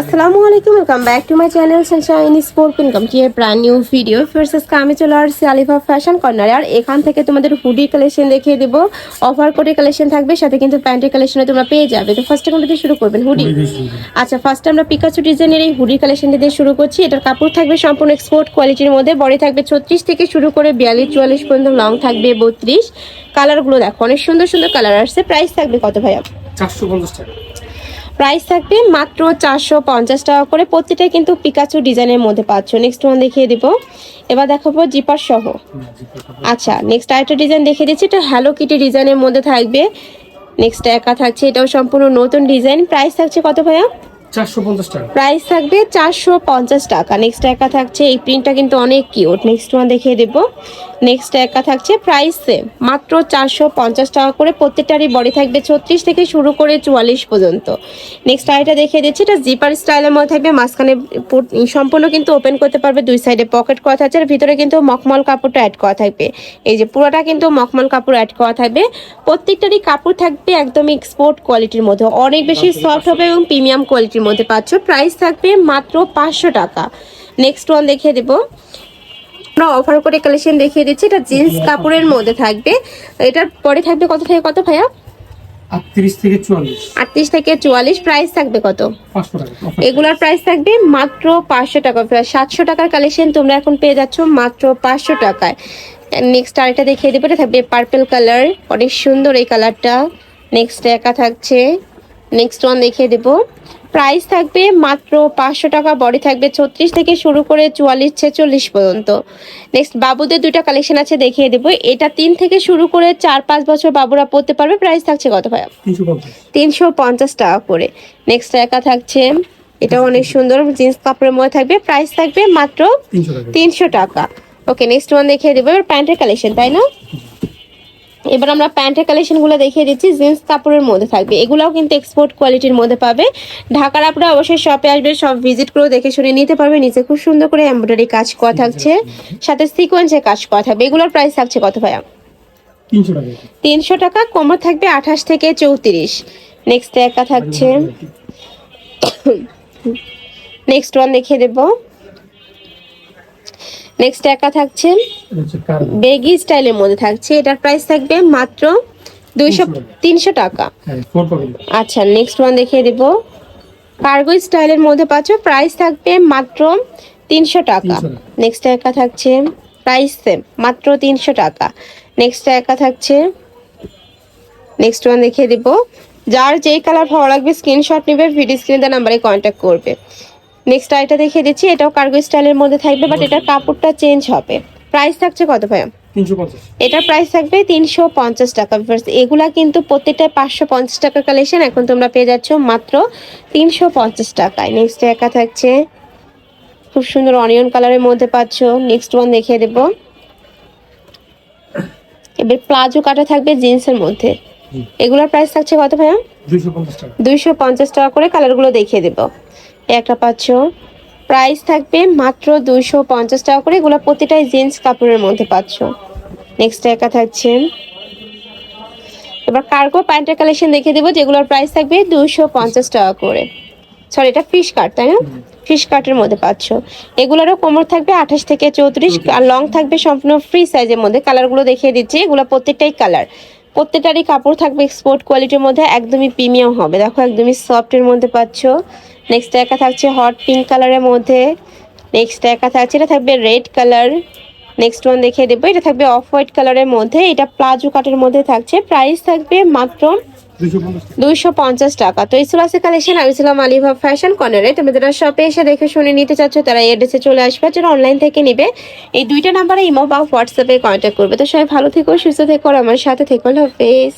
আসসালামু আলাইকুম welcome back to my channel sunshine sport income কি ব্র্যান্ড নিউ ভিডিও ফার্সেস আমি চলে আসছি আলিফা ফ্যাশন কর্নারে আর এখান থেকে তোমাদের হুডি কালেকশন দেখিয়ে দিব। অফার কোডে কালেকশন থাকবে সাথে কিন্তু প্যান্টের কালেকশনে তোমরা পেয়ে যাবে। তো ফার্স্টে কোনটা দিয়ে শুরু করবেন? হুডি আচ্ছা ফার্স্টে আমরা পিকাচু ডিজাইনের এই হুডি কালেকশনটা দিয়ে শুরু করছি। এটার কাপড় থাকবে সম্পূর্ণ এক্সপোর্ট কোয়ালিটির মধ্যে। বডি থাকবে ছত্রিশ থেকে শুরু করে বিয়াল্লিশ চুয়াল্লিশ পর্যন্ত লং থাকবে বত্রিশ। কালারগুলো দেখো অনেক সুন্দর সুন্দর কালার আসছে। প্রাইস থাকবে কত ভাইয়া? চারশো পঞ্চাশ টাকা। প্রাইস থাকবে মাত্র চারশো পঞ্চাশ টাকা করে। প্রতিটাই কিন্তু পিকাচু ডিজাইনের মধ্যে পাচ্ছ। নেক্সট ওয়ান দেখিয়ে দিব। এবার দেখাবো জিপার সহ। আচ্ছা নেক্সট আরেকটা ডিজাইন দেখিয়ে দিচ্ছি। এটা হ্যালো কিটি ডিজাইনের মধ্যে থাকবে। নেক্সট একা থাকছে। এটাও সম্পূর্ণ নতুন ডিজাইন। প্রাইস থাকছে কত ভাইয়া? চারশো পঞ্চাশ টাকা। প্রাইস থাকবে চারশো পঞ্চাশ টাকা। নেক্সট একা থাকছে। এই প্রিন্টটা কিন্তু অনেক কিউট নেক্সট ওয়ান দেখিয়ে দেব। নেক্সট একা থাকছে প্রাইস সেম মাত্র চারশো পঞ্চাশ টাকা করে প্রত্যেকটারই বডি থাকবে ছত্রিশ থেকে শুরু করে চুয়াল্লিশ পর্যন্ত। নেক্সট আইটা দেখিয়ে দিচ্ছি এটা জিপার স্টাইলের মধ্যে থাকবে। মাঝখানে সম্পূর্ণ কিন্তু ওপেন করতে পারবে দুই সাইডে পকেট করা থাকছে আর ভিতরে কিন্তু মখমল কাপড়টা অ্যাড করা থাকবে। এই যে পুরোটা কিন্তু মখমল কাপড় অ্যাড করা থাকবে। প্রত্যেকটারই কাপড় থাকবে একদম এক্সপোর্ট কোয়ালিটির মধ্যে। অনেক বেশি সফট হবে এবং প্রিমিয়াম কোয়ালিটির মধ্যে পাচ্ছ। প্রাইস থাকবে মাত্র পাঁচশো টাকা। নেক্সট ওয়ান দেখিয়ে দেবো। আমরা অফার করে কালেকশন দেখিয়ে দিচ্ছি। এটা জিন্স কাপড়ের মধ্যে থাকবে। এটার পরে থাকবে কত থেকে কত ভাইয়া? আটত্রিশ থেকে প্রাইস থাকবে কত? টাকা offer। প্রাইস থাকবে মাত্র পাঁচশো টাকা। প্রায় সাতশো টাকার কালেকশন তোমরা এখন পেয়ে যাচ্ছ মাত্র পাঁচশো টাকায়। নেক্সট আরেকটা দেখিয়ে দেবো। এটা থাকবে পার্পল কালার অনেক সুন্দর এই কালারটা নেক্সট একা থাকছে। নেক্সট ওয়ান দেখিয়ে দেবো। প্রাইস থাকবে মাত্র পাঁচশো টাকা বডি থাকবে ছত্রিশ থেকে শুরু করে চুয়াল্লিশ ছেচল্লিশ পর্যন্ত। নেক্সট বাবুদের দুইটা কালেকশন আছে দেখিয়ে দেবো। এটা তিন থেকে শুরু করে চার পাঁচ বছর বাবুরা পড়তে পারবে। প্রাইস থাকছে কত ভাইয়া? তিনশো পঞ্চাশ। টাকা করে। নেক্সট একা থাকছে। এটা অনেক সুন্দর জিন্স কাপড়ের মধ্যে থাকবে। প্রাইস থাকবে মাত্র তিনশো টাকা। তিনশো টাকা। ওকে নেক্সট ওয়ান দেখিয়ে দেবো। এবার প্যান্টের কালেকশন তাই না? এবার আমরা প্যান্টের কালেকশনগুলো দেখিয়ে দিচ্ছি জিন্স কাপড়ের মধ্যে থাকবে। এগুলাও কিন্তু এক্সপোর্ট কোয়ালিটির মধ্যে পাবে। ঢাকার আপনারা অবশ্যই শপে আসবে সব ভিজিট করে দেখে শুনে নিতে পারবে। নিচে খুব সুন্দর করে এমব্রয়ডারি কাজ করা থাকছে। সাথে সিকোয়েন্সের কাজ করা থাকবে। এগুলোর প্রাইস থাকছে কত ভাইয়া? তিনশো টাকা কোমর থাকবে আঠাশ থেকে চৌত্রিশ। নেক্সট একা থাকছে। নেক্সট ওয়ান দেখিয়ে দেব। নেক্সট একা থাকছে। বেগি স্টাইলের মধ্যে থাকছে। এটার প্রাইস থাকবে মাত্র দুইশো তিনশো টাকা। হ্যাঁ আচ্ছা নেক্সট ওয়ান দেখিয়ে দেবো। কার্গো স্টাইলের মধ্যে পাচ্ছ প্রাইস থাকবে মাত্র তিনশো টাকা। নেক্সট একা থাকছে প্রাইস সেম মাত্র তিনশো টাকা। নেক্সট একা থাকছে নেক্সট ওয়ান দেখিয়ে দিব। যার যেই কালার ভালো লাগবে স্ক্রিনশট নেবে ভিডিও স্ক্রিনে নাম্বারে কন্ট্যাক্ট করবে। নেক্সট আইটা দেখিয়ে দিচ্ছি এটাও কার্গো স্টাইলের মধ্যে থাকবে বাট এটার কাপড়টা চেঞ্জ হবে। প্রাইস থাকছে কত ভাইয়া? এটার প্রাইস থাকবে তিনশো পঞ্চাশ টাকা। Viewers, এগুলা কিন্তু প্রত্যেকটা পাঁচশো পঞ্চাশ টাকা কালেকশন এখন তোমরা পেয়ে যাচ্ছ মাত্র তিনশো পঞ্চাশ টাকায়। নেক্সট একা থাকছে খুব সুন্দর অনিয়ন কালারের মধ্যে পাচ্ছ। নেক্সট ওয়ান দেখিয়ে দেব। এবার প্লাজো কাটা থাকবে জিন্সের মধ্যে। এগুলোর প্রাইস থাকছে কত ভাইয়া? দুইশো পঞ্চাশ টাকা। করে কালারগুলো দেখিয়ে দেব। একটা পাচ্ছ। প্রাইস থাকবে মাত্র দুইশো পঞ্চাশ টাকা করে। এগুলো প্রতিটাই জিন্স কাপড়ের মধ্যে পাচ্ছ। নেক্সট একা থাকছে। এবার কার্গো প্যান্টের কালেকশন দেখিয়ে দেবো যেগুলোর প্রাইস থাকবে দুইশো পঞ্চাশ টাকা করে। সরি এটা ফিশ কাট তাই না? ফিশ কাটের মধ্যে পাচ্ছ। এগুলোরও কোমর থাকবে আঠাশ থেকে চৌত্রিশ আর লং থাকবে সম্পূর্ণ ফ্রি সাইজের মধ্যে। কালারগুলো দেখিয়ে দিচ্ছি এগুলো প্রত্যেকটাই কালার প্রত্যেকটারই কাপড় থাকবে এক্সপোর্ট কোয়ালিটির মধ্যে, একদমই প্রিমিয়াম হবে। দেখো, একদমই সফটের মধ্যে পাচ্ছ। নেক্সট একা থাকছে হট পিঙ্ক কালারের মধ্যে। নেক্সট একা থাকছে, এটা থাকবে রেড কালার নেক্সট ওয়ান দেখিয়ে দেবো, এটা থাকবে অফ হোয়াইট কালারের মধ্যে। এটা প্লাজো কাটের মধ্যে থাকছে। প্রাইস থাকবে মাত্র দুইশো পঞ্চাশ টাকা। তো এই আছে কালেকশন আমি ছিলাম আলিভা ফ্যাশন কর্নারে তুমি যারা শপে এসে দেখে শুনে নিতে চাচ্ছ, তারা এড্রেসে চলে আসবে। যারা অনলাইন থেকে নিবে, এই দুইটা নাম্বারে ইমো বা হোয়াটসঅ্যাপে কন্ট্যাক্ট করবে। তো সবাই ভালো থেকো, সুস্থ থেকো আমার সাথে থেকো। হাফেজ